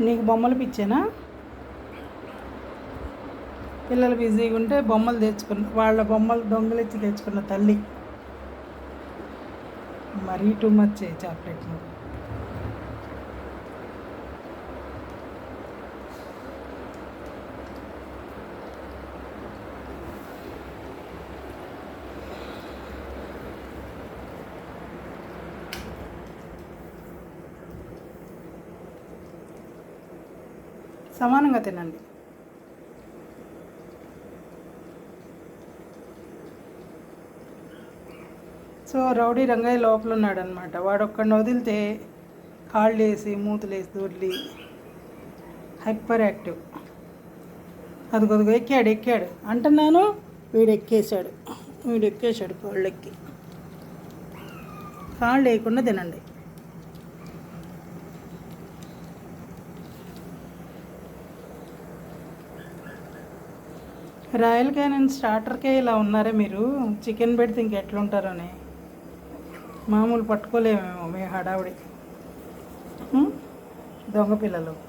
నీకు బొమ్మలు పిచ్చేనా? పిల్లలు బిజీగా ఉంటే బొమ్మలు తెచ్చుకున్న వాళ్ళ బొమ్మలు దొంగలిచ్చి తెచ్చుకున్న తల్లి. మరీ టూ మచ్ చాక్లెట్ నువ్వు. సమానంగా తినండి. సో రౌడీ రంగయ్య లోపల ఉన్నాడు అనమాట వాడు ఒక్కడిని వదిలితే కాళ్ళు వేసి మూతులు వేసి హైపర్ యాక్టివ్ అది కొద్దిగా ఎక్కాడు ఎక్కాడు. అంటున్నాను? వీడు ఎక్కేశాడు వీడు ఎక్కేశాడు కాళ్ళు ఎక్కి కాళ్ళు వేయకుండా తినండి. రాయల్ క్యానన్ స్టార్టర్కే ఇలా ఉన్నారే మీరు? చికెన్ పెడితే ఇంకెట్లుంటారని మామూలు పట్టుకోలేము మీ హడావుడి. దొంగ పిల్లలు.